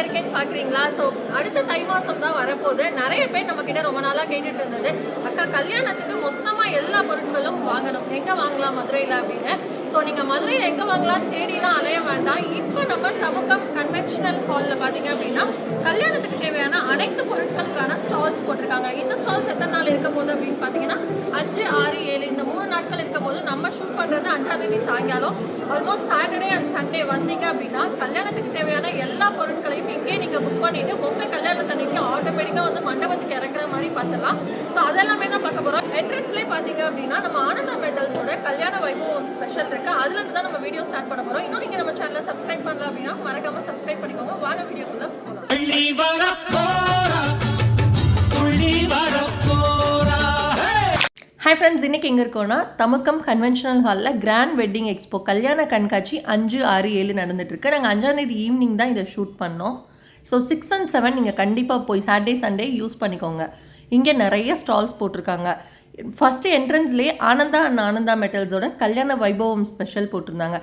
இருக்கேன்னு பார்க்குறீங்களா ஸோ அடுத்த தை மாதம் தான் வரப்போகுது. நிறைய பேர் நம்ம கிட்ட ரொம்ப நாளாக கேட்டுட்டு இருந்தது. அக்கா கல்யாணத்துக்கு மொத்தமாக எல்லா பொருட்களும் வாங்கணும். எங்கே வாங்கலாம் மதுரையில் அப்படின்னு? ஸோ நீங்கள் மதுரையில எங்கே வாங்கலாம் தேடிலாம் அலைய வேண்டாம். இப்போ நம்ம சமூகம் கன்வென்ஷனல் ஹாலில் பார்த்தீங்க அப்படின்னா கல்யாணத்துக்கு தேவையான அனைத்து பொருட்களுக்கான ஸ்டால்ஸ் போட்டிருக்காங்க. இந்த ஸ்டால்ஸ் எத்தனை நாள் இருக்க போகுது அப்படின்னு பார்த்தீங்கன்னா அஞ்சு ஆறு ஏழு இந்த மூணு நாட்கள் இருக்கும் போது நம்ம ஷூட் பண்ணுறது அஞ்சாம் தேதி சாயங்காலம். ஆல்மோஸ்ட் சாட்டர்டே அண்ட் சண்டே வந்தீங்க அப்படின்னா கல்யாணத்துக்கு தேவையான எல்லா பொருட்களையும் இங்கே நீங்கள் புக் பண்ணிவிட்டு உங்கள் கல்யாணத்தன்னைக்கு ஆட்டோமேட்டிக்காக வந்து மண்டபத்துக்கு இறங்குற மாதிரி பார்த்துடலாம். ஸோ அதெல்லாமே தான் பார்க்க போகிறோம் என்ட்ரன்ஸ்லேயே பார்த்தீங்க அப்படின்னா நம்ம ஆனந்தா மெட்டல்ஸோட கல்யாண வைபவம் ஸ்பெஷல் இருக்குது அதுலேருந்து தான் நம்ம வீடியோ ஸ்டார்ட் பண்ண போகிறோம் இன்னும் நீங்கள் நம்ம சேனலை சப்ஸ்கிரைப் பண்ணலாம் அப்படின்னா மறக்காமல் சப்ஸ்கிரைப் பண்ணிக்கோங்க. வாங்க வீடியோக்குள்ளே போகலாம் ஹாய் ஃப்ரெண்ட்ஸ் இன்றைக்கி எங்கே இருக்கோன்னா தமுக்கம் கன்வென்ஷனல் ஹாலில் கிராண்ட் வெட்டிங் எக்ஸ்போ கல்யாண கண்காட்சி அஞ்சு ஆறு ஏழு நடந்துட்டுருக்கு. நாங்கள் அஞ்சாந்தேதி ஈவினிங் தான் இதை ஷூட் பண்ணோம். ஸோ சிக்ஸ் அண்ட் செவன் நீங்கள் கண்டிப்பாக போய் சாட்டர்டே சண்டே யூஸ் பண்ணிக்கோங்க. இங்கே நிறைய ஸ்டால்ஸ் போட்டிருக்காங்க. ஃபஸ்ட்டு என்ட்ரன்ஸ்லேயே ஆனந்தா அண்ட் ஆனந்தா மெட்டல்ஸோட கல்யாண வைபவம் ஸ்பெஷல் போட்டிருந்தாங்க.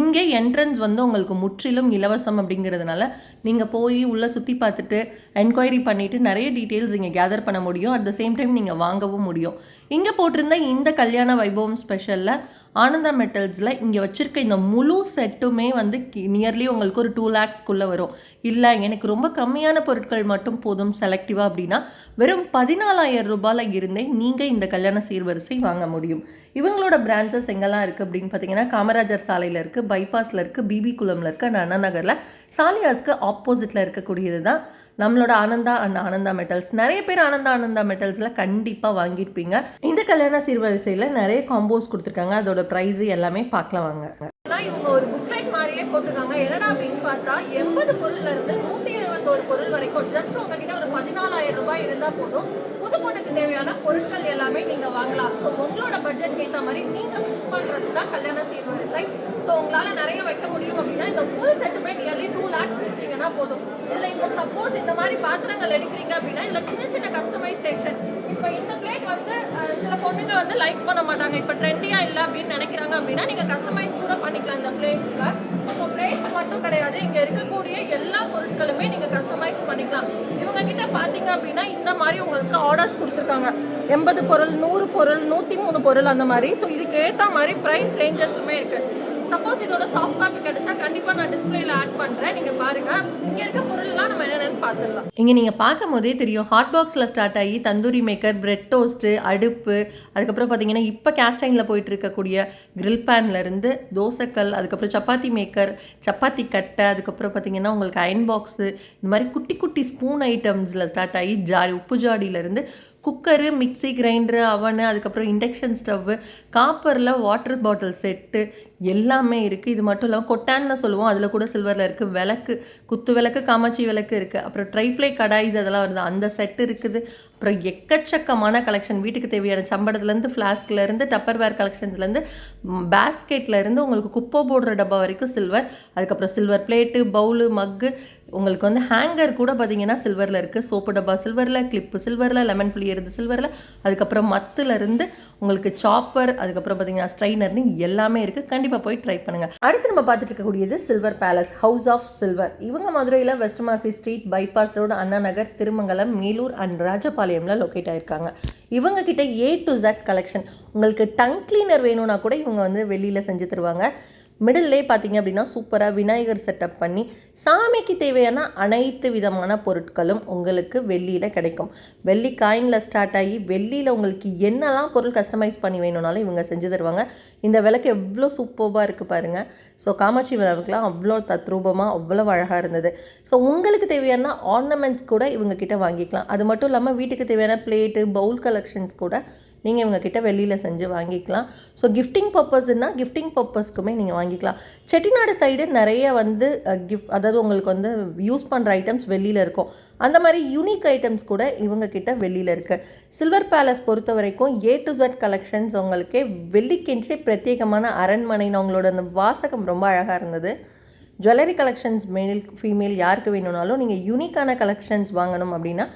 இங்கே என்ட்ரன்ஸ் வந்து உங்களுக்கு முற்றிலும் இலவசம் அப்படிங்கிறதுனால நீங்கள் போய் உள்ளே சுற்றி பார்த்துட்டு என்கொயரி பண்ணிவிட்டு நிறைய டீட்டெயில்ஸ் இங்கே கேதர் பண்ண முடியும். அட் த சேம் டைம் நீங்கள் வாங்கவும் முடியும். இங்கே போட்டிருந்த இந்த கல்யாண வைபவம் ஸ்பெஷலில் ஆனந்தா மெட்டல்ஸில் இங்கே வச்சுருக்க இந்த முழு செட்டுமே வந்து நியர்லி உங்களுக்கு ஒரு டூ லேக்ஸ்க்குள்ளே வரும். இல்லை எனக்கு ரொம்ப கம்மியான பொருட்கள் மட்டும் போதும் செலக்டிவாக அப்படின்னா வெறும் பதினாலாயிரம் ரூபாயில் இருந்தே நீங்கள் இந்த கல்யாண சீர்வரிசை வாங்க முடியும். இவங்களோட பிரான்ச்சஸ் எங்கெல்லாம் இருக்குது அப்படின்னு பார்த்தீங்கன்னா காமராஜர் சாலையில் இருக்குது பைபாஸில் இருக்குது பிபி குளமில் இருக்குது அண்ட் அண்ணா நகரில் சாலியாஸ்க்கு ஆப்போசிட்டில் இருக்கக்கூடியது தான் நம்மளோட ஆனந்தா அண்ட் ஆனந்தா மெட்டல்ஸ் நிறைய பேர் ஆனந்தா ஆனந்தா மெட்டல்ஸில் கண்டிப்பாக வாங்கியிருப்பீங்க. இந்த கல்யாண சீர்வரிசையில் நிறைய காம்போஸ் கொடுத்துருக்காங்க. அதோட ப்ரைஸு எல்லாமே பார்க்கலாம் வாங்க. ஆனா இவங்க ஒரு புக்லெட் மாதிரியே போட்டிருக்காங்க. என்னடா அப்படின்னு பார்த்தா எண்பது பொருள்ல இருந்து நூத்தி எழுபத்தோரு பொருள் வரைக்கும் ஜஸ்ட் உங்ககிட்ட ஒரு பதினாலாயிரம் ரூபாய் இருந்தா போதும். புது பொண்ணுக்கு தேவையான பொருட்கள் எல்லாமே நீங்க வாங்கலாம். ஸோ உங்களோட பட்ஜெட் ஏற்ற மாதிரி நீங்க ஃபிக்ஸ் பண்றது தான் கல்யாண சீர்வரிசை. ஸோ உங்களால நிறைய வைக்க முடியும் அப்படின்னா இந்த ஃபுல் செட்டுமே நியர்லி டூ லேக்ஸ் கொடுத்தீங்கன்னா போதும். இல்லை இப்போ சப்போஸ் இந்த மாதிரி பாத்திரங்கள் எடுக்கிறீங்க அப்படின்னா இதுல சின்ன சின்ன கஸ்டமைசேஷன் இப்போ இந்த பிளேட் வந்து சில பொண்ணுங்க வந்து லைக் பண்ண மாட்டாங்க. இப்போ ட்ரெண்டியாக இல்லை அப்படின்னு நினைக்கிறாங்க அப்படின்னா நீங்கள் கஸ்டமைஸ் கூட பண்ணிக்கலாம் இந்த பிளேட்ஸ்ல ஸோ பிளேட்ஸ் மட்டும் கிடையாது. இங்கே இருக்கக்கூடிய எல்லா பொருட்களுமே நீங்கள் கஸ்டமைஸ் பண்ணிக்கலாம். இவங்க கிட்ட பார்த்தீங்க அப்படின்னா இந்த மாதிரி உங்களுக்கு ஆர்டர்ஸ் கொடுத்துருக்காங்க. எண்பது பொருள் நூறு பொருள் நூற்றி மூணு பொருள் அந்த மாதிரி. ஸோ இதுக்கு ஏற்ற மாதிரி ப்ரைஸ் ரேஞ்சஸுமே இருக்குது சப்போஸ் இதோட சாஃப்ட் காப்பி கிடைச்சா கண்டிப்பா நான் டிஸ்பிளேல ஆட் பண்றேன். நீங்க பாருங்க. இங்க இருக்க பொருள்லாம் நம்ம என்னென்னு பார்த்துடலாம். இங்கே நீங்கள் பார்க்கும் போதே தெரியும் ஹாட் பாக்ஸில் ஸ்டார்ட் ஆகி தந்தூரி மேக்கர் பிரெட் டோஸ்ட்டு அடுப்பு அதுக்கப்புறம் பார்த்தீங்கன்னா இப்போ கேஸ்டைனில் போயிட்டு இருக்கக்கூடிய கிரில் pan இருந்து தோசைக்கல் அதுக்கப்புறம் சப்பாத்தி மேக்கர் சப்பாத்தி கட்டை அதுக்கப்புறம் பார்த்தீங்கன்னா உங்களுக்கு அயன் பாக்ஸு இந்த மாதிரி குட்டி குட்டி ஸ்பூன் ஐட்டம்ஸில் ஸ்டார்ட் ஆகி ஜாடி உப்பு ஜாடியிலேருந்து குக்கரு மிக்சி கிரைண்டரு அவனு அதுக்கப்புறம் இண்டக்ஷன் ஸ்டவ்வு காப்பரில் வாட்டர் பாட்டில் செட்டு எல்லாமே இருக்குது இது மட்டும் இல்லாமல் கொட்டான்னு சொல்லுவோம். அதில் கூட சில்வரில் இருக்குது விளக்கு குத்து விளக்கு காமாட்சி விளக்கு இருக்குது அப்புறம் ட்ரைப்ளை கடாய்ஸ் அதெல்லாம் வருது. அந்த செட் இருக்குது. அப்புறம் எக்கச்சக்கமான கலெக்ஷன் வீட்டுக்கு தேவையான சம்படத்துலேருந்து ஃப்ளாஸ்க்லேருந்து டப்பர்வேர் கலெக்ஷன்ஸ்லேருந்து பேஸ்கெட்லேருந்து உங்களுக்கு குப்பை போடுற டப்பா வரைக்கும் சில்வர் அதுக்கப்புறம் சில்வர் பிளேட்டு பவுலு மக்கு உங்களுக்கு வந்து ஹேங்கர் கூட பார்த்தீங்கன்னா சில்வரில் இருக்குது சோப்பு டப்பா சில்வரில் கிளிப்பு சில்வரில் லெமன் புளியறது சில்வரில் அதுக்கப்புறம் மத்துலேருந்து உங்களுக்கு சாப்பர் அதுக்கப்புறம் பார்த்தீங்கன்னா ஸ்ட்ரைனர்னு எல்லாமே இருக்குது கண்டிப்பாக போய் ட்ரை பண்ணுங்கள் அடுத்து நம்ம பார்த்துட்டு இருக்கக்கூடியது silver palace house of silver இவங்க மதுரையில் west Masi street bypass road Anna Nagar Thirumangalam Melur and ராஜபாளையம்ல locate ஆகியிருக்காங்க இவங்க கிட்ட ஏ டு ஜட் கலெக்ஷன் உங்களுக்கு டங் கிளீனர் வேணும்னா கூட இவங்க வந்து வெளியில் செஞ்சு தருவாங்க. மிடில்லே பார்த்தீங்க அப்படின்னா சூப்பராக விநாயகர் செட்டப் பண்ணி சாமிக்கு தேவையான அனைத்து விதமான பொருட்களும் உங்களுக்கு வெள்ளியில் கிடைக்கும். வெள்ளி காயினில் ஸ்டார்ட் ஆகி வெள்ளியில் உங்களுக்கு என்னெல்லாம் பொருள் கஸ்டமைஸ் பண்ணி வேணும்னாலும் இவங்க செஞ்சு தருவாங்க. இந்த விளக்கு எவ்வளோ சூப்பர்வாக இருக்குது பாருங்கள் ஸோ காமாட்சி விளக்குலாம் அவ்வளோ தத்ரூபமாக அவ்வளோ அழகாக இருந்தது. ஸோ உங்களுக்கு தேவையான ஆர்னமெண்ட்ஸ் கூட இவங்க கிட்ட வாங்கிக்கலாம். அது மட்டும் இல்லாமல் வீட்டுக்கு தேவையான பிளேட்டு பவுல் கலெக்ஷன்ஸ் கூட நீங்கள் இவங்கக்கிட்ட வெளியில் செஞ்சு வாங்கிக்கலாம். ஸோ கிஃப்டிங் பர்பஸ்னால் கிஃப்டிங் பர்பஸ்க்குமே நீங்கள் வாங்கிக்கலாம். செட்டிநாடு சைடு நிறைய வந்து கிஃப்ட் அதாவது உங்களுக்கு வந்து யூஸ் பண்ணுற ஐட்டம்ஸ் வெளியில் இருக்கும். அந்த மாதிரி யூனிக் ஐட்டம்ஸ் கூட இவங்கக்கிட்ட வெளியில் இருக்குது சில்வர் பேலஸ் பொறுத்த வரைக்கும் ஏ டு ஜெட் கலெக்ஷன்ஸ் உங்களுக்கே வெள்ளிக்கென்றே பிரத்யேகமான அரண்மனைன்னு அவங்களோட அந்த வாசகம் ரொம்ப அழகாக இருந்தது. ஜுவல்லரி கலெக்ஷன்ஸ் மேல் ஃபீமேல் யாருக்கு வேணும்னாலும் நீங்கள் யூனிக்கான கலெக்ஷன்ஸ் வாங்கணும் அப்படின்னா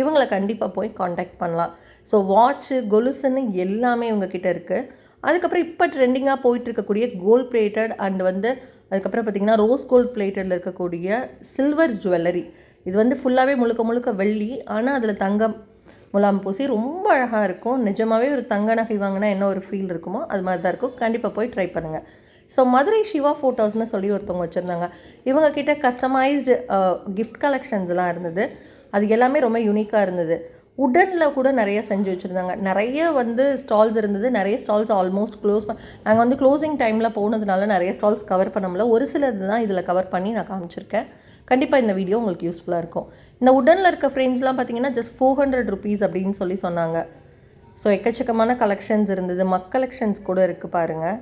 இவங்களை கண்டிப்பாக போய் காண்டாக்ட் பண்ணலாம். ஸோ வாட்ச்சு கொலுசுன்னு எல்லாமே இவங்கக்கிட்ட இருக்குது அதுக்கப்புறம் இப்போ ட்ரெண்டிங்காக போயிட்டு இருக்கக்கூடிய கோல்ட் பிளேட்டட் அண்ட் வந்து அதுக்கப்புறம் பார்த்திங்கன்னா ரோஸ் கோல்ட் பிளேட்டடில் இருக்கக்கூடிய சில்வர் ஜுவல்லரி இது வந்து ஃபுல்லாகவே முழுக்க முழுக்க வெள்ளி ஆனால் அதில் தங்கம் முலாம் பூசி ரொம்ப அழகாக இருக்கும். நிஜமாகவே ஒரு தங்க நகை வாங்கினா என்ன ஒரு ஃபீல் இருக்குமோ அது மாதிரி தான் இருக்கும். கண்டிப்பாக போய் ட்ரை பண்ணுங்கள் ஸோ மதுரை சிவா ஃபோட்டோஸ்னு சொல்லி ஒருத்தவங்க வச்சுருந்தாங்க. இவங்கக்கிட்ட கஸ்டமைஸ்டு கிஃப்ட் uh, கலெக்ஷன்ஸ்லாம் இருந்தது. அது எல்லாமே ரொம்ப யூனிக்காக இருந்தது. உடனில் கூட நிறைய செஞ்சு வச்சுருந்தாங்க. நிறைய வந்து ஸ்டால்ஸ் இருந்தது. நிறைய ஸ்டால்ஸ் ஆல்மோஸ்ட் க்ளோஸ் நாங்கள் வந்து க்ளோசிங் டைமில் போனதுனால நிறைய ஸ்டால்ஸ் கவர் பண்ண முடியல ஒரு சிலது தான் இதில் கவர் பண்ணி நான் காமிச்சிருக்கேன். கண்டிப்பாக இந்த வீடியோ உங்களுக்கு யூஸ்ஃபுல்லாக இருக்கும். இந்த உடனில் இருக்க ஃப்ரேம்ஸ்லாம் பார்த்தீங்கன்னா ஜஸ்ட் ஃபோர் ஹண்ட்ரட் ருபீஸ் அப்படின்னு சொல்லி சொன்னாங்க. ஸோ எக்கச்சக்கமான கலெக்ஷன்ஸ் இருந்தது. மக் கலெக்ஷன்ஸ் கூட இருக்குது பாருங்கள்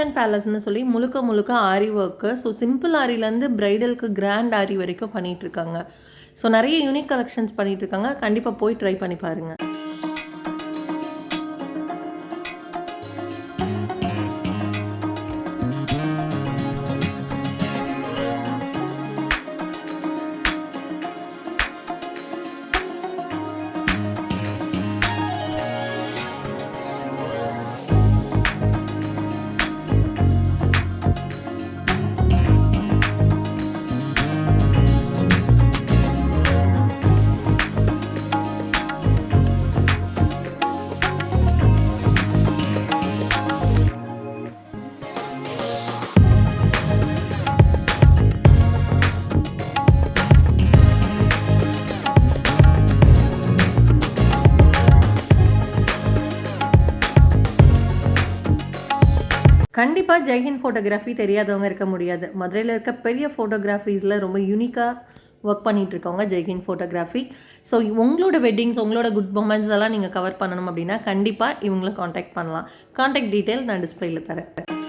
ஃபேஷன் பேலஸ்னு சொல்லி முழுக்க முழுக்க ஆரி ஒர்க்கு ஸோ சிம்பிள் ஆரிலேருந்து பிரைடலுக்கு கிராண்ட் ஆரி வரைக்கும் பண்ணிட்டு இருக்காங்க ஸோ நிறைய யூனிக் கலெக்ஷன்ஸ் பண்ணிட்டு இருக்காங்க கண்டிப்பாக போய் ட்ரை பண்ணி பாருங்க. கண்டிப்பாக ஜெய்ஹிந்த் ஃபோட்டோகிராஃபி தெரியாதவங்க இருக்க முடியாது. மதுரையில் இருக்க பெரிய ஃபோட்டோகிராஃபீஸில் ரொம்ப யூனிக்காக ஒர்க் பண்ணிகிட்ருக்கவங்க இருக்கவங்க ஜெய்ஹிந்த் ஃபோட்டோகிராஃபி ஸோ உங்களோட வெட்டிங்ஸ் உங்களோட குட் மொமெண்ட்ஸ் எல்லாம் நீங்கள் கவர் பண்ணணும் அப்படின்னா கண்டிப்பாக இவங்களை காண்டாக்ட் பண்ணலாம். காண்டாக்ட் டீட்டெயில் நான் டிஸ்பிளேயில் தரேன்.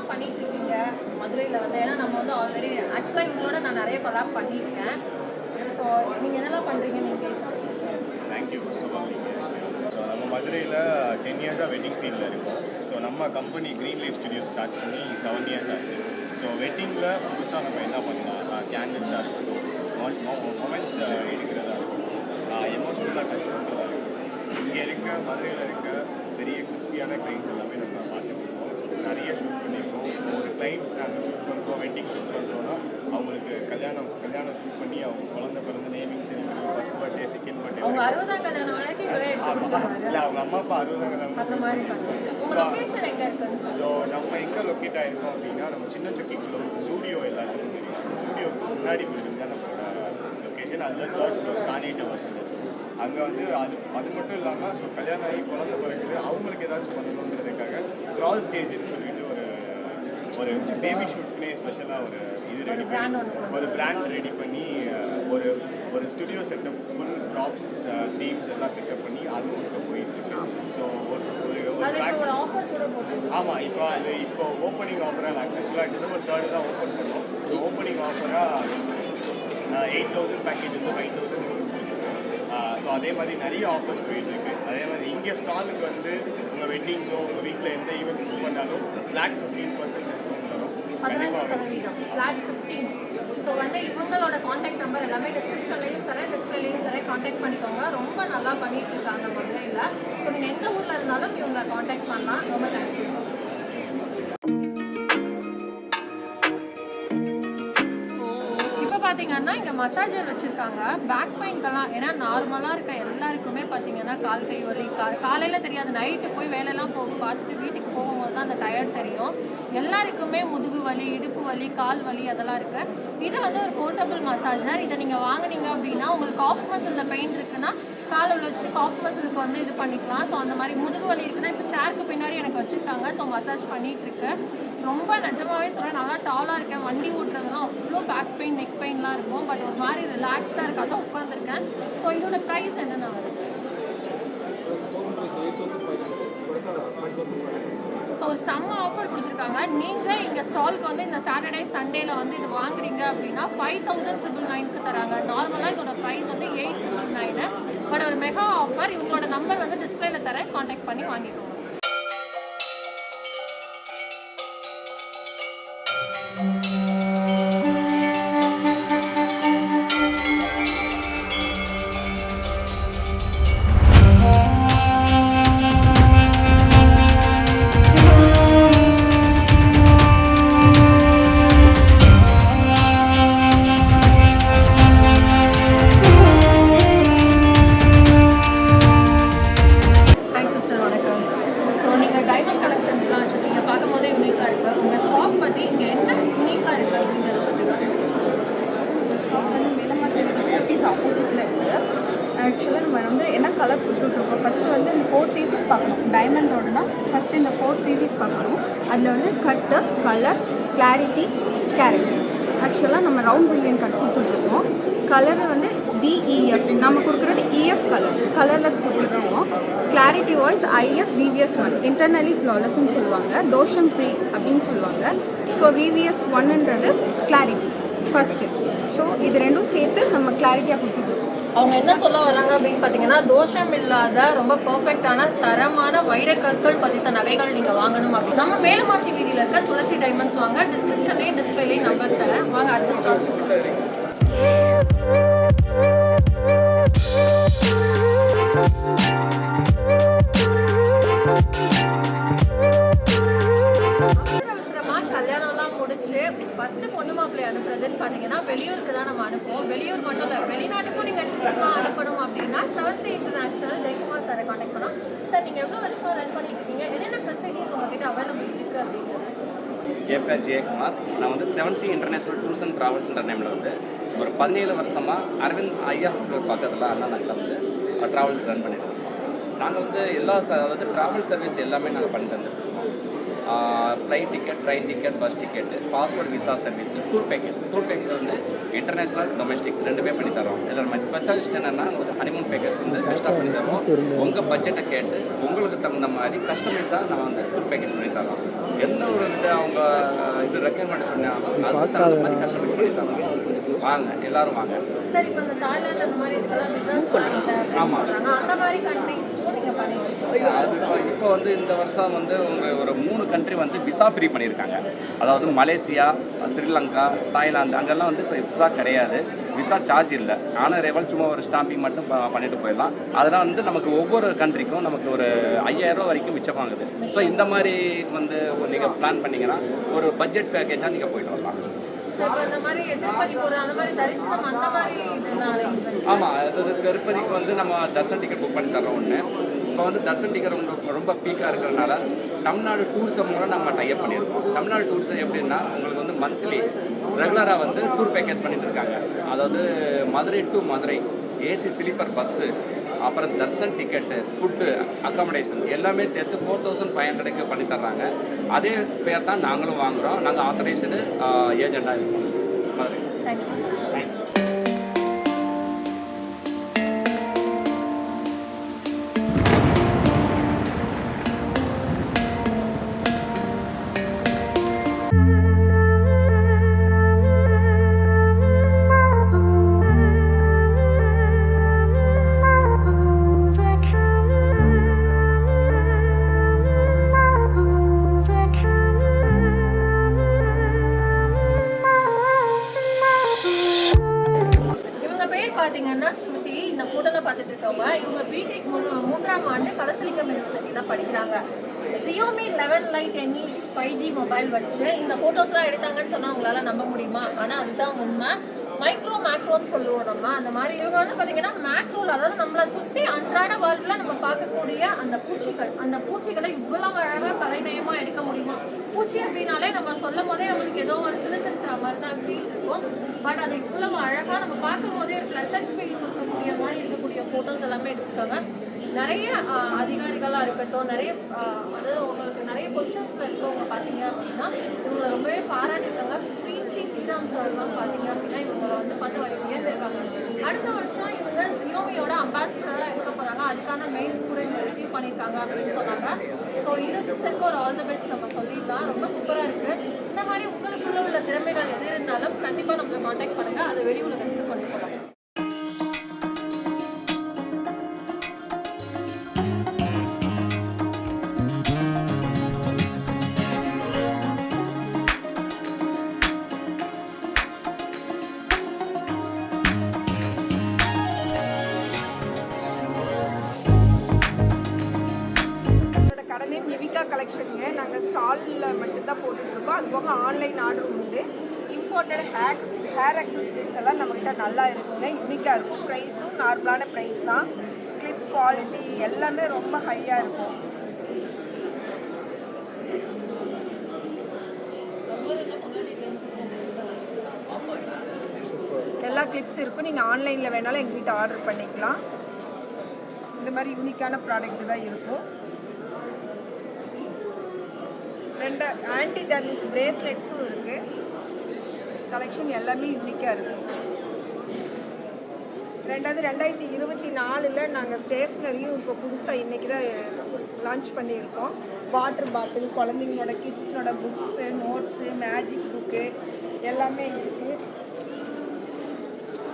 என்னெல்லாம் பண்ணிட்டு இருக்கீங்க மதுரையில் வந்து? ஏன்னா நம்ம வந்து ஆல்ரெடி ஆக்சுவலாக இவங்களோட நான் நிறைய கொலாப் பண்ணியிருக்கேன். ஸோ நீங்கள் என்னெல்லாம் பண்ணுறீங்க நீங்கள் thank you first of all so நம்ம மதுரையில் டென் இயர்ஸாக வெட்டிங் ஃபீல்டில் இருக்கோம். ஸோ நம்ம company green life studio start பண்ணி செவன் இயர்ஸ் ஆச்சு. ஸோ வெட்டிங்கில் புதுசாக நம்ம என்ன பண்ணலாம் கேண்டில்ஸாக இருக்கட்டும் மொமெண்ட்ஸ் எடுக்கிறதா இருக்கட்டும் எமோஷனலாக டச் பண்ணுறதா இருக்கட்டும் இங்கே இருக்க மதுரையில் இருக்க பெரிய கிறிஸ்பியான கிளைண்ட்ஸ் எல்லாமே நம்ம நிறைய ஷூட் பண்ணியிருக்கோம் ஒரு கிளைண்ட் நாங்கள் ஷூட் பண்ணுறோம் வெட்டிங் ஷூட் பண்ணுறோன்னா அவங்களுக்கு கல்யாணம் கல்யாணம் ஷூட் பண்ணி அவங்க குழந்தை பிறந்த naming ceremony first birthday second birthday அவங்க அறுபதாம் கல்யாணம் இல்ல அவங்க அம்மா அப்பா அறுபதாம் சொல்லுங்க. ஸோ நம்ம எங்கே லொக்கேட் ஆயிருக்கோம் அப்படின்னா நம்ம சின்ன சொக்கிக்குள்ள ஸ்டூடியோ எல்லாத்துக்கும் தெரியும். ஸ்டூடியோக்கு முன்னாடி பில்டிங் தான் நம்மளோட லொக்கேஷன் அதில் தேர்ட் ஃப்ளோர் காணே டவர்ஸ் அங்கே வந்து அது அது மட்டும் இல்லாமல் ஸோ கல்யாணம் ஆகி குழந்தை பிறகு அவங்களுக்கு ஏதாச்சும் பண்ணணுன்றதுக்காக க்ரால் ஸ்டேஜ்னு சொல்லிட்டு ஒரு பேபி ஷூட்னே ஸ்பெஷலாக ஒரு இது ரெடி பண்ணி ஒரு பிராண்ட் ரெடி பண்ணி ஒரு ஒரு studio setup full props themes எல்லாம் செட்டப் பண்ணி அதுவும் இப்போ போயிட்டு இருக்கு ஸோ ஒரு ஒரு ஆமாம் இப்போ அது இப்போ ஓப்பனிங் ஆஃபராக ஆக்சுவலாக டிசம்பர் தேர்டு தான் ஓப்பன் பண்ணோம். ஸோ ஓப்பனிங் ஆஃபராக எயிட் தௌசண்ட் பேக்கேஜ் வந்து ஃபைவ் தௌசண்ட் ஸோ அதே மாதிரி நிறைய ஆஃபர்ஸ் போயிட்டு இருக்கு அதே மாதிரி இங்கே ஸ்டாலுக்கு வந்து உங்கள் வெட்டிங்ஸோ உங்கள் வீட்டில் எந்த ஈவெண்ட் புக் பண்ணாலும் ஃப்ளாட் ஃபிஃப்டீன் பர்சன்ட் டிஸ்கவுண்ட் தரும் பதினஞ்சு சதவீதம். ஃபிளாட் ஃபிஃப்டீன் ஸோ வந்து இவங்களோட காண்டாக்ட் நம்பர் எல்லாமே டிஸ்கிரிப்ஷன்லையும் தரேன் டிஸ்பிளேலையும் தரேன். காண்டாக்ட் பண்ணிக்கோங்க. ரொம்ப நல்லா பண்ணிட்டு இருக்காங்க மதுரையில். ஸோ நீங்கள் எந்த ஊரில் இருந்தாலும் இவங்களை காண்டாக்ட் பண்ணலாம். ரொம்ப தேங்க்யூ பார்த்தீங்கன்னா இங்கே மசாஜர் வச்சுருக்காங்க. பேக் பெயின்க்கெல்லாம் ஏன்னா நார்மலாக இருக்க எல்லாருக்குமே பார்த்தீங்கன்னா கால் கை வலி கா காலையில் தெரியாது நைட்டு போய் வேலையெல்லாம் போக பார்த்துட்டு வீட்டுக்கு போகும்போது தான் அந்த டயர்ட் தெரியும். எல்லாருக்குமே முதுகு வலி இடுப்பு வலி கால் வலி அதெல்லாம் இருக்குது இது வந்து ஒரு போர்ட்டபிள் மசாஜர் இதை நீங்கள் வாங்குனீங்க அப்படின்னா உங்களுக்கு காஃப் மசிலில் பெயின் இருக்குன்னா காலை உள்ள வச்சுட்டு காஃப் மசிலுக்கு வந்து இது பண்ணிக்கலாம். ஸோ அந்த மாதிரி முதுகு வலி இருக்குன்னா இப்போ சேருக்கு பின்னாடி எனக்கு வச்சுருக்காங்க. ஸோ மசாஜ் பண்ணிட்டு இருக்கேன் ரொம்ப நிஜமாவே சொல்கிறேன் நல்லா டாலாக இருக்கேன். வண்டி ஓட்டுறதுலாம் அவ்வளோ பேக் பெயின் நெக் பெயின்லாம் இருக்கும். பட் ஒரு மாதிரி ரிலாக்ஸ்டாக இருக்காத உட்காந்துருக்கேன் ஸோ இதோட ப்ரைஸ் என்னென்ன வருது? ஸோ ஒரு செம்ம ஆஃபர் கொடுத்துருக்காங்க. நீங்கள் எங்கள் ஸ்டாலுக்கு வந்து இந்த சாட்டர்டே சண்டேல வந்து இது வாங்குறீங்க அப்படின்னா ஃபைவ் தௌசண்ட் ட்ரிபிள் நைனுக்கு தராங்க. நார்மலாக இதோட ப்ரைஸ் வந்து எயிட் ட்ரிபிள் நைனு பட் ஒரு மெகா ஆஃபர் இவங்களோட நம்பர் வந்து டிஸ்பிளேல தரேன். காண்டாக்ட் பண்ணி வாங்கிக்கோங்க. நம்ம கொடுக்குறது இஎஃப் கலர் கலர்லெஸ் கொடுத்துருக்கோம் clarity voice IF VVS one internally ஃப்ளாலெஸ்ன்னு சொல்லுவாங்க. தோஷம் ஃப்ரீ அப்படின்னு சொல்லுவாங்க. ஸோ விவிஎஸ் ஒன்னுன்றது கிளாரிட்டி ஃபஸ்ட்டு ஸோ இது ரெண்டும் சேர்த்து நம்ம கிளாரிட்டியாக கொடுத்துருக்கோம் அவங்க என்ன சொல்ல வராங்க அப்படின்னு பார்த்தீங்கன்னா தோஷம் இல்லாத ரொம்ப பர்ஃபெக்டான தரமான வைர கற்கள் பதித்த நகைகள் நீங்கள் வாங்கணும் அப்படி நம்ம மேலமாசி வீதியில் இருக்க துளசி டைமண்ட்ஸ் வாங்க. டிஸ்கிரிப்ஷன்லேயும் டிஸ்பிளேலையும் நம்பர் தரேன். வாங்க அடுத்த ஸ்டால் அவசர கல்யாணம்லாம் முடிச்சு ஃபர்ஸ்ட் பொண்ணு மாப்பிள்ளை அனுப்புறதுன்னு பார்த்தீங்கன்னா வெளியூருக்கு தான் நம்ம அனுப்புவோம். வெளியூர் மட்டும் இல்லை வெளிநாட்டுக்கும் நீங்கள் அனுப்பணும் அப்படின்னா செவன் சி இன்டர்நேஷனல் ஜெயக்குமார் சாரை காண்டாக்ட் பண்ணலாம். சார் நீங்கள் எவ்வளோ வருஷமாக ரன் பண்ணிட்டு இருக்கீங்க? என்னென்ன ஃபெசிலிட்டிஸ் உங்ககிட்ட அவைலபிள் இருக்குது அப்படிங்கிறத சொல்லுங்கள் ஜெயக்குமார் நான் வந்து seven C international tours and ட்ராவல்ஸ்ன்ற நேமில் வந்து ஒரு பதினேழு வருஷமாக அரவிந்த் ஐயா ஹாஸ்பிட்டல் பக்கத்தில் அண்ணா நகரில் வந்து ட்ராவல்ஸ் ரன் பண்ணிட்டு இருக்கோம். நாங்கள் வந்து எல்லா ச- அதாவது ட்ராவல் சர்வீஸ் எல்லாமே நாங்கள் பண்ணிட்டு வந்துட்டு இருக்கோம். Flight ticket train ticket bus ticket passport visa service tour package tour package வந்து இன்டர்நேஷனல் டொமஸ்டிக் ரெண்டுமே பண்ணி தரோம். இதில் நம்ம ஸ்பெஷலிஸ்ட் என்னென்னா உங்களுக்கு ஹனிமூன் பேக்கேஜ் வந்து பெஸ்ட்டாக பண்ணி தரோம். உங்கள் பட்ஜெட்டை கேட்டு உங்களுக்கு தகுந்த மாதிரி கஸ்டமைஸாக நம்ம வந்து டூர் பேக்கேஜ் பண்ணி தரோம். எந்த ஒரு இது அவங்க இது ரெக்கமெண்ட் சொன்னாலும் அதுக்கு தகுந்த மாதிரி கஸ்டமைஸ் பண்ணி தரோம். வாங்க எல்லாரும் வாங்க. சார் இப்போ அது இப்போ வந்து இந்த வருஷம் வந்து ஒரு மூணு கண்ட்ரி வந்து விசா ஃப்ரீ பண்ணியிருக்காங்க. அதாவது மலேசியா ஸ்ரீலங்கா தாய்லாந்து அங்கெல்லாம் வந்து இப்போ விசா கிடையாது. விசா சார்ஜ் இல்லை. ஆனால் ரெவல் சும்மா ஒரு ஸ்டாம்பிங் மட்டும் பண்ணிட்டு போயிடலாம். அதெல்லாம் வந்து நமக்கு ஒவ்வொரு கண்ட்ரிக்கும் நமக்கு ஒரு ஐயாயிரம் ரூபா வரைக்கும் மிச்சமாகுது ஸோ இந்த மாதிரி வந்து நீங்கள் பிளான் பண்ணீங்கன்னா ஒரு பட்ஜெட் பேக்கேஜாக நீங்கள் போயிட்டு வரலாம். ஆமாம் அது திருப்பதிக்கு வந்து நம்ம தர்சன் டிக்கெட் புக் பண்ணி தரோம் ஒன்று இப்போ வந்து தர்சன் டிக்கெட் உங்களுக்கு ரொம்ப பீக்காக இருக்கிறனால தமிழ்நாடு டூரிசம் மூலம் நம்ம டைப் பண்ணியிருக்கோம். தமிழ்நாடு டூரிசம் எப்படின்னா உங்களுக்கு வந்து மந்த்லி ரெகுலராக வந்து டூர் பேக்கேஜ் பண்ணிட்டு இருக்காங்க. அதாவது Madurai to Madurai AC sleeper bus அப்புறம் தர்சன் டிக்கெட்டு ஃபுட்டு அக்காமடேஷன் எல்லாமே சேர்த்து ஃபோர் தௌசண்ட் ஃபைவ் ஹண்ட்ரடுக்கு பண்ணி தர்றாங்க. அதே பேர் தான் நாங்களும் வாங்குகிறோம் நாங்கள் ஆத்தரைஸ்டு ஏஜெண்டாக இருக்கோம் மதுரை இருக்கவங்க இவங்க பிடெக் மூன்றாம் ஆண்டு கலசலிங்கம் யூனிவர்சிட்டியில் படிக்கிறாங்க. Xiaomi eleven lite NE five G mobile வச்சு இந்த ஃபோட்டோஸ்லாம் எடுத்தாங்கன்னு சொன்னால் உங்களால் நம்ப முடியுமா? ஆனால் அதுதான் உண்மை. மைக்ரோ மேக்ரோன்னு சொல்லுவோம் நம்ம அந்த மாதிரி இவங்க வந்து பார்த்தீங்கன்னா மேக்ரோவில் அதாவது நம்மளை சுற்றி அன்றாட வாழ்வில் நம்ம பார்க்கக்கூடிய அந்த பூச்சிகள். அந்த பூச்சிகளை இவ்வளவு அழகாக கலைநயமாக எடுக்க முடியுமா? பூச்சி அப்படின்னாலே நம்ம சொல்லும் போதே நம்மளுக்கு ஏதோ ஒரு சிறுசெத்துற மாதிரி தான் ஃபீல் இருக்கும். பட் அது இவ்வளவு அழகாக நம்ம பார்க்கும் போதே ஒரு ப்ளசன்ட் ஃபீல் கொடுக்கக்கூடிய மாதிரி இருக்கக்கூடிய ஃபோட்டோஸ் எல்லாமே எடுத்துக்கோங்க. நிறைய அதிகாரிகளாக இருக்கட்டும் நிறைய அதாவது உங்களுக்கு நிறைய பொசிஷன்ஸில் இருக்கவங்க பார்த்தீங்க அப்படின்னா இவங்களை ரொம்பவே பாராட்டிருக்காங்க பிசி ஸ்ரீராம் சார்லாம் பார்த்தீங்க அப்படின்னா இவங்களை வந்து பார்த்து வழி உயர்ந்திருக்காங்க. அடுத்த வருஷம் இவங்க ஜியோமியோட அம்பாசிடராக இருக்க போகிறாங்க அதுக்கான மெயின் கூட இவங்க ரிசீவ் பண்ணியிருக்காங்க அப்படின்னு சொன்னாங்க. ஸோ இந்த சிஸ்டருக்கு ஒரு ஆல் த பெஸ்ட் நம்ம சொல்லிடலாம். ரொம்ப சூப்பராக இருக்குது இந்த மாதிரி உங்களுக்குள்ள உள்ள திறமைகள் எது இருந்தாலும் கண்டிப்பாக நம்மளை காண்டாக்ட் பண்ணுங்கள் அதை வெளி உலகத்துக்கு கொண்டு போகலாம். ஆப்பிளில் மட்டும்தான் போட்டுட்ருக்கோம். அது போக ஆன்லைன் ஆர்டர் உண்டு. இம்போர்ட்டட் ஹேர் ஹேர் அக்சசரிஸ் எல்லாம் நம்மகிட்ட நல்லா இருக்குங்க. யூனிக்காக இருக்கும். ப்ரைஸும் நார்மலான ப்ரைஸ் தான். கிளிப்ஸ் குவாலிட்டி எல்லாமே ரொம்ப ஹையாக இருக்கும். எல்லா கிளிப்ஸ் இருக்கும். நீங்கள் ஆன்லைனில் வேணாலும் எங்ககிட்ட ஆர்டர் பண்ணிக்கலாம். இந்த மாதிரி யூனிக்கான ப்ராடக்ட் தான் இருக்கும். ரெண்டு ஆன்டி டர்னிஸ் பிரேஸ்லெட்ஸும் இருக்குது கலெக்ஷன் எல்லாமே யூனிக்காக இருக்கும் ரெண்டாவது ரெண்டாயிரத்தி இருபத்தி நாலில் நாங்கள் ஸ்டேஷ்னரியும் இப்போ புதுசாக இன்றைக்கி தான் லான்ச் பண்ணியிருக்கோம். வாட்டர் பாட்டில் குழந்தைங்களோட கிட்ஸனோட புக்ஸு நோட்ஸு மேஜிக் புக்கு எல்லாமே இருக்குது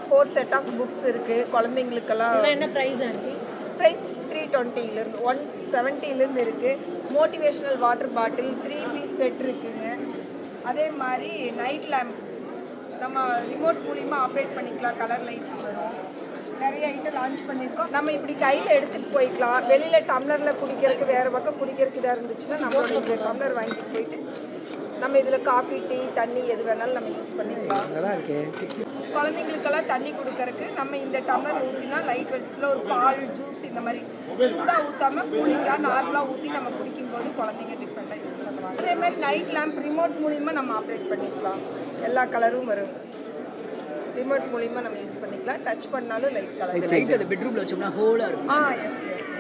ஃபோர் செட் ஆஃப் புக்ஸ் இருக்குது குழந்தைங்களுக்கெல்லாம் என்ன ப்ரைஸ் ஆண்டி? ப்ரைஸ் த்ரீ டுவெண்ட்டிலேருந்து ஒன் செவன்ட்டிலேருந்து இருக்குது motivational water bottle three piece set இருக்குதுங்க அதே மாதிரி நைட் லேம்ப் நம்ம ரிமோட் மூலிமா ஆப்ரேட் பண்ணிக்கலாம் கலர் லைட்ஸ் வரும். நிறைய ஐட்டம் லான்ச் பண்ணியிருக்கோம் நம்ம இப்படி கையில் எடுத்துகிட்டு போய்க்கலாம். வெளியில் டம்ளரில் குடிக்கிறதுக்கு வேறு பக்கம் குடிக்கிறதுக்கு இதாக இருந்துச்சுன்னா நம்மளோட இந்த டம்ளர் வாங்கிட்டு போயிட்டு நம்ம இதில் காஃபி டீ தண்ணி எது வேணாலும் நம்ம யூஸ் பண்ணிக்கலாம். குழந்தைங்களுக்கெல்லாம் தண்ணி கொடுக்கறதுக்கு நம்ம இந்த டம்ளர் ஊற்றினா லைட் வெளிச்சத்தில் ஒரு பால் ஜூஸ் இந்த மாதிரி சூடாக ஊற்றாம கூலிங்காக நார்மலாக ஊற்றி நம்ம குடிக்கும்போது குழந்தைங்க டிஃப்ரெண்ட்டாக யூஸ் பண்ணுவாங்க. அதே மாதிரி நைட் லேம்ப் ரிமோட் மூலிமா நம்ம ஆப்ரேட் பண்ணிக்கலாம். எல்லா கலரும் வரும். ரிமோட் மூலிமா நம்ம யூஸ் பண்ணிக்கலாம். டச் பண்ணாலும் லைட் கலர் லைட் அந்த பெட்ரூம்ல வச்சோம்னா ஹோலா இருக்கும். ஆ எஸ் எஸ்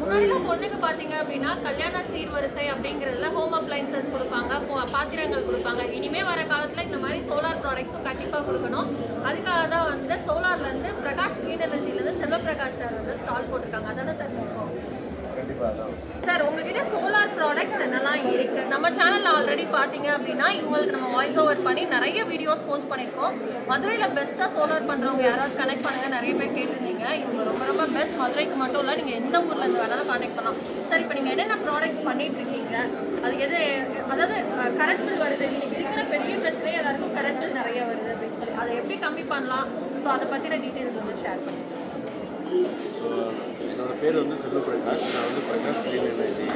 முன்னாடிலாம் பொண்ணுக்கு பார்த்தீங்க அப்படின்னா கல்யாண சீர்வரிசை அப்படிங்கிறதுல ஹோம் அப்ளைன்சஸ் கொடுப்பாங்க பாத்திரங்கள் கொடுப்பாங்க. இனிமே வர காலத்தில் இந்த மாதிரி சோலார் ப்ராடக்ட்ஸும் கண்டிப்பாக கொடுக்கணும். அதுக்காக தான் வந்து சோலார்லேருந்து பிரகாஷ் கிரீன் எனர்ஜிலேருந்து செல்வபிரகாஷ் சார் வந்து ஸ்டால் போட்டிருக்காங்க. அதான சார் நோக்கம் சார் உங்ககிட்ட சோலார் ப்ராடக்ட்ஸ் என்னெல்லாம் இருக்கு? நம்ம சேனல்ல ஆல்ரெடி பாத்தீங்க அப்படின்னா இவங்களுக்கு நம்ம வாய்ஸ் ஓவர் பண்ணி நிறைய வீடியோஸ் போஸ்ட் பண்ணியிருக்கோம். மதுரையில பெஸ்டா சோலார் பண்றவங்க யாராவது கனெக்ட் பண்ணுங்க. நிறைய பேர் கேட்டிருந்தீங்க. இவங்க ரொம்ப ரொம்ப பெஸ்ட் மதுரைக்கு மட்டும் இல்ல நீங்க எந்த ஊர்ல இருந்து வேணாலும் கான்டெக்ட் பண்ணலாம். சார் இப்போ நீங்க என்னென்ன ப்ராடக்ட்ஸ் பண்ணிட்டு இருக்கீங்க? அது எது அதாவது கரண்ட் பில் வருது. இன்னைக்கு இருக்கிற பெரிய பிரச்சனை எல்லாருக்கும் கரண்ட் பில் நிறைய வருது அப்படின்னு சொல்லி. அதை எப்படி கம்மி பண்ணலாம்? ஸோ அதை பத்தின டீட்டெயில்ஸ் வந்து ஷேர் பண்ணுங்க. என்னோடய பேர் வந்து செல்வபிரகாஷ் நான் வந்து பிரகாஷ் கிளீன் எனர்ஜி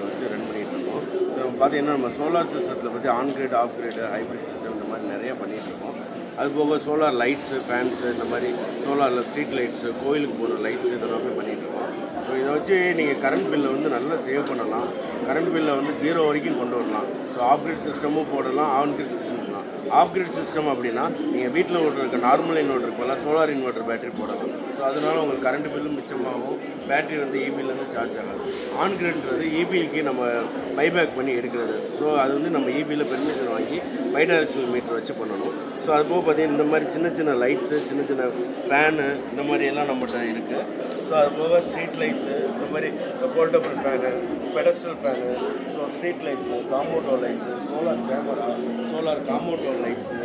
வந்து ரன் பண்ணிட்டு இருக்கோம். ஸோ பார்த்தீங்கன்னா நம்ம சோலார் சிஸ்டத்தில் பற்றி on grid off grid hybrid system இந்த மாதிரி நிறையா பண்ணிகிட்ருக்கோம் அதுபோக அது போக சோலார் லைட்ஸு ஃபேன்ஸு இந்த மாதிரி சோலாரில் ஸ்ட்ரீட் லைட்ஸு கோயிலுக்கு போகிற லைட்ஸு இதெல்லாமே பண்ணிகிட்ருக்கோம் ஸோ இதை வச்சு நீங்கள் கரண்ட் பில்லை வந்து நல்லா சேவ் பண்ணலாம். கரண்ட் பில்லை வந்து ஜீரோ வரைக்கும் கொண்டு வரலாம். ஸோ ஆப்கிரேட் சிஸ்டமும் போடலாம் ஆன்கிரேட் சிஸ்டம் போடலாம். ஆப்கிரேட் சிஸ்டம் அப்படின்னா நீங்கள் வீட்டில் ஓட்டுறதுக்கு நார்மல் இன்வெர்ட்டர் போல சோலார் இன்வெர்ட்டர் பேட்டரி போடலாம். ஸோ அதனால் உங்களுக்கு கரண்ட் பில்லும் மிச்சமாகும். பேட்டரி வந்து இபிலேருந்து சார்ஜ் ஆகாது. ஆன்கிரேட்ன்றது இபிக்கு நம்ம பைபேக் பண்ணி எடுக்கிறது. ஸோ அது வந்து நம்ம இபியில் பெர்மிஷன் வாங்கி பைடாரக்ஷனல் மீட்டர் வச்சு பண்ணணும். ஸோ அது போக பார்த்தீங்கன்னா இந்த மாதிரி சின்ன சின்ன லைட்ஸு சின்ன சின்ன ஃபேனு இந்த மாதிரி எல்லாம் நம்மகிட்ட இருக்குது ஸோ அது போக ஸ்ட்ரீட் லைட்ஸு இந்த மாதிரி foldable fan pedestal fan so street lights compound lights solar camera solar compound lights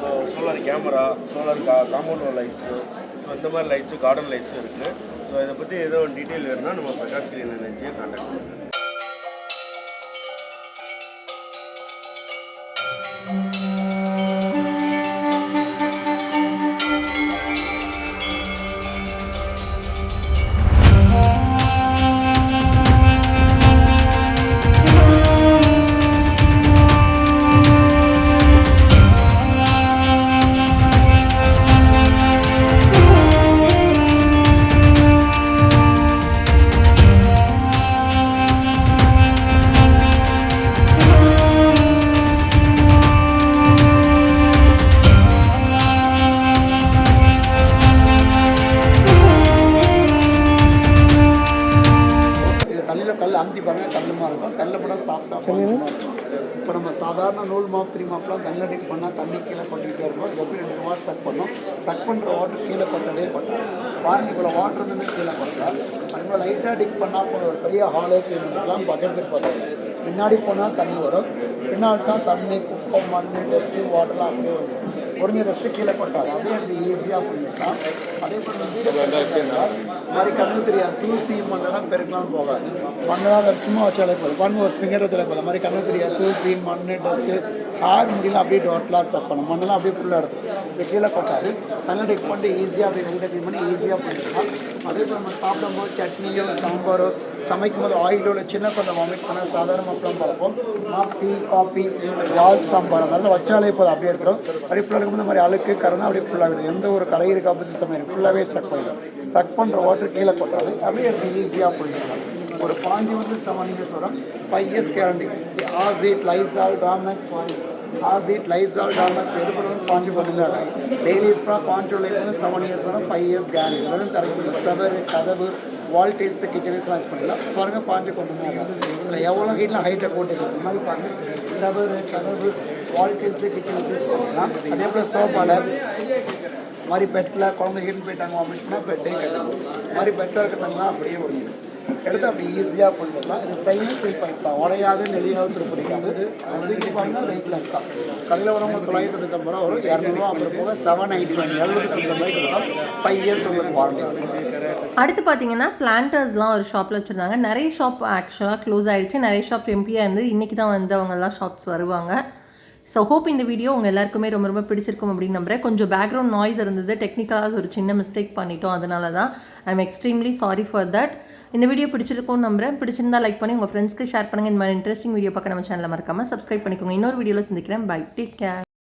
so solar camera solar கா காம்பவுண்ட் லைட்ஸு ஸோ இந்த மாதிரி லைட்ஸு கார்டன் லைட்ஸும் இருக்குது ஸோ இதை பற்றி ஏதோ டீட்டெயில் வேணும்னா நம்ம பிரகாஷ் கிரீன் எனர்ஜியை கான்டாக்ட் பண்ணுங்கள் கல்லில் போட சாப்பிட்டா இப்போ நம்ம சாதாரண நூல் மாப் த்ரீ மாப்லாம் கல்லில் டிக் பண்ணால் தண்ணி கீழே கொட்டிக்கிட்டே இருக்கும். எப்படி ரெண்டு வாட் சக் பண்ணோம்? சக் பண்ணுற வாட்டர் கீழே கொட்டவே கொட்டாது. பாருங்க இவ்வளோ வாட்டர் வந்து கீழே கொட்டா அதுமாதிரி லைட்டாக டிக் பண்ணால் ஒரு பெரிய ஹாலே க்ளீன் பக்கெட்டுக்கு போகிறது பின்னாடி போனால் தண்ணி வரும். பின்னாடி தான் தண்ணி குப்பை மண் டஸ்ட்டு வாட்டர்லாம் அப்படியே வரும். உடனே டஸ்ட்டு கீழே கொட்டாது அப்படியே அப்படி ஈஸியாக பண்ணிக்கலாம் அதே மாதிரி வீடு மாதிரி கண்ணு தெரியாது. தூசி மண்ணெல்லாம் பெருக்கலாம் போகாது. மண்ணெல்லாம் சும்மா வச்சாலே போதும். மண் ஒரு ஸ்பிங்கர் வச்சாலே போதும். அது மாதிரி கண்ணு தெரியாது. தூசி மண் டஸ்ட்டு ஆறு முடியல அப்படியே டோட்டலாக சப் பண்ணும் மண்ணெல்லாம் அப்படியே ஃபுல்லாக எடுத்து இப்போ கீழே கொட்டாது நல்லா டிக் பண்ணிட்டு ஈஸியாக அப்படியே நீட்டாக க்ளீன் பண்ணி ஈஸியாக பண்ணிக்கலாம் அதே போல் நம்ம சாப்பிடும்போது சட்னியோ சாம்பாரோ சமைக்கும் போது ஆயிலோட சின்ன கொஞ்சம் வாமிட் பண்ண சாதாரணமாக அப்பளம் பார்ப்போம் டீ காஃபி ராஸ் சாம்பார் அதெல்லாம் வச்சாலே போதும் அப்படியே இருக்கிறோம் அப்படியே ஃபுல்லாக இருக்கும்போது இந்த மாதிரி அழுக்கு கறந்து அப்படியே ஃபுல்லாக இருக்குது எந்த ஒரு கரை இருக்க ஆப்போசிட் சமையல் ஃபுல்லாகவே சக் பண்ணிடும் சக் பண்ணுற வாட்டர் கீழே கொட்டாது அப்படியே எடுத்து ஈஸியாக பண்ணிக்கலாம் ஒரு பாஞ்சு வந்து செவன் இயர்ஸ் வரும் five years guarantee acid Lysol டாமேக்ஸ் வாங்கி ஆசிட் லைசால் டாமேக்ஸ் எது பண்ணுறது பாஞ்சு பண்ணுங்க டெய்லி ஸ்ப்ரா பாஞ்சு லைஃப் வந்து செவன் இயர்ஸ் வரும் ஃபைவ் இயர்ஸ் கேரண்டி வெறும் தரக்கூடிய கதவு வால் டைல்ஸ் கிச்சன் ஸ்லாஷ் பண்ணிக்கலாம் பாருங்க பாஞ்சு கொண்டு இல்லை எவ்வளோ ஹீட்டில் ஹைட்டை போட்டுக்கலாம் இந்த மாதிரி பாருங்கள் கதவு கதவு வால் டைல்ஸ் கிச்சன் யூஸ் பண்ணிக்கலாம் அதே போல் சோஃபாவில் மாதிரி பெட்டில் குழந்தை ஹீட் போயிட்டாங்க அப்படின்னா பெட்டே கட்டணும் மாதிரி பெட்டில் இருக்கிறாங்கன்னா அப்படியே ஒழியும் எடுத்து அப்படி ஈஸியாக பண்ணிடலாம் இது சைனஸ் தான். உடையாது நெளியாது திருப்பிடிக்காது அது வந்து இது பாருங்க வெயிட்லெஸ் தான். கடையில் வரவங்க தொள்ளாயிரத்தி தொண்ணூத்தொம்பது ரூபா வரும் இரநூறுவா அப்படி போக செவன் நைன்டி நைன் எழுபத்தி தொண்ணூறு ரூபாய்க்கு கொடுத்தோம் ஃபைவ் இயர்ஸ் உங்களுக்கு வாரண்டி அடுத்து பார்த்தீங்கன்னா பிளான்டர்ஸ்லாம் ஒரு ஷாப்பில் வச்சுருந்தாங்க. நிறைய ஷாப் ஆக்சுவலாக க்ளோஸ் ஆகிடுச்சு நிறைய ஷாப் எம்பியாக இருந்து இன்றைக்கி தான் வந்து அவங்கெல்லாம் ஷாப்ஸ் வருவாங்க. ஸோ ஹோப் இந்த வீடியோ உங்கள் எல்லாருக்குமே ரொம்ப ரொம்ப பிடிச்சிருக்கும் அப்படின்னு நம்புகிறேன் கொஞ்சம் பேக்ரவுண்ட் நாய்ஸ் இருந்தது. டெக்னிக்கலாக ஒரு சின்ன மிஸ்டேக் பண்ணிட்டோம். அதனால தான் I am extremely sorry for that இந்த வீடியோ பிடிச்சிருக்கும்னு நம்புறேன். பிடிச்சிருந்தா லைக் பண்ணி உங்கள் ஃப்ரெண்ட்ஸ்க்கு ஷேர் பண்ணுங்கள் இந்த மாதிரி இன்ட்ரெஸ்டிங் வீடியோ பார்க்க நம்ம சேனலில் மறக்காமல் சப்ஸ்கிரைப் பண்ணிக்கோங்க. இன்னொரு வீடியோவில் சந்திக்கிறேன். Bye take care